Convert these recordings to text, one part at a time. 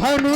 Bhanu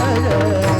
Hare.